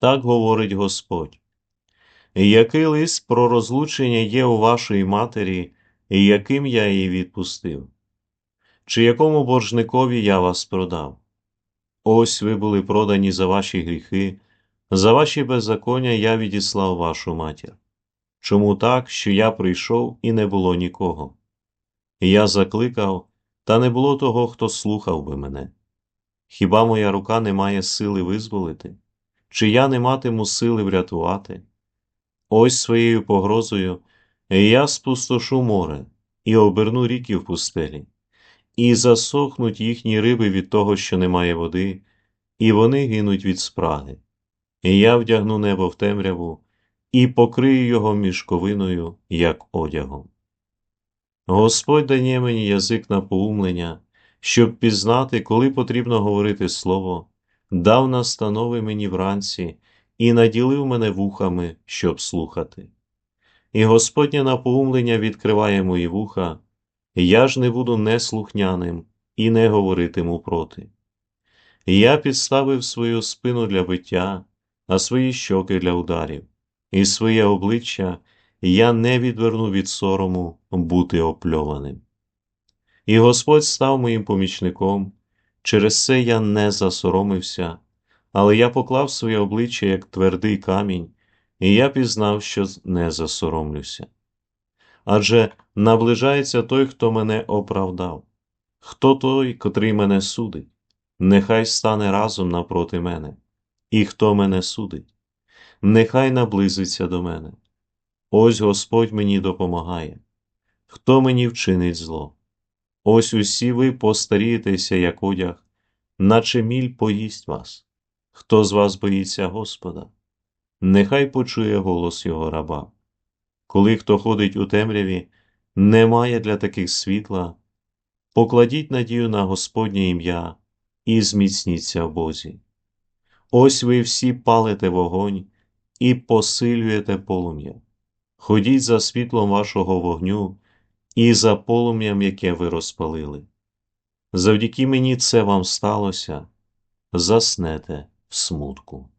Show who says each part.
Speaker 1: Так говорить Господь. Який лист про розлучення є у вашої матері, і яким я її відпустив? Чи якому боржникові я вас продав? Ось ви були продані за ваші гріхи, за ваші беззаконня я відіслав вашу матір. Чому так, що я прийшов і не було нікого? Я закликав, та не було того, хто слухав би мене. Хіба моя рука не має сили визволити? Чи я не матиму сили врятувати? Ось своєю погрозою я спустошу море і оберну ріки в пустелі, і засохнуть їхні риби від того, що немає води, і вони гинуть від спраги. І я вдягну небо в темряву і покрию його мішковиною, як одягом. Господь дає мені язик на поумлення, щоб пізнати, коли потрібно говорити слово, дав настанови мені вранці і наділив мене вухами, щоб слухати. І Господнє напоумлення відкриває мої вуха, я ж не буду неслухняним і не говоритиму проти. Я підставив свою спину для биття, а свої щоки для ударів, і своє обличчя я не відверну від сорому бути опльованим. І Господь став моїм помічником, через це я не засоромився, але я поклав своє обличчя як твердий камінь, і я пізнав, що не засоромлюся. Адже наближається той, хто мене оправдав, хто той, котрий мене судить, нехай стане разом напроти мене, і хто мене судить, нехай наблизиться до мене. Ось Господь мені допомагає, хто мені вчинить зло. Ось усі ви постарієтеся, як одяг, наче міль поїсть вас. Хто з вас боїться Господа, нехай почує голос Його раба. Коли хто ходить у темряві, немає для таких світла, покладіть надію на Господнє ім'я і зміцніться в Бозі. Ось ви всі палите вогонь і посилюєте полум'я. Ходіть за світлом вашого вогню і за полум'ям, яке ви розпалили. Завдяки мені це вам сталося, заснете в смутку.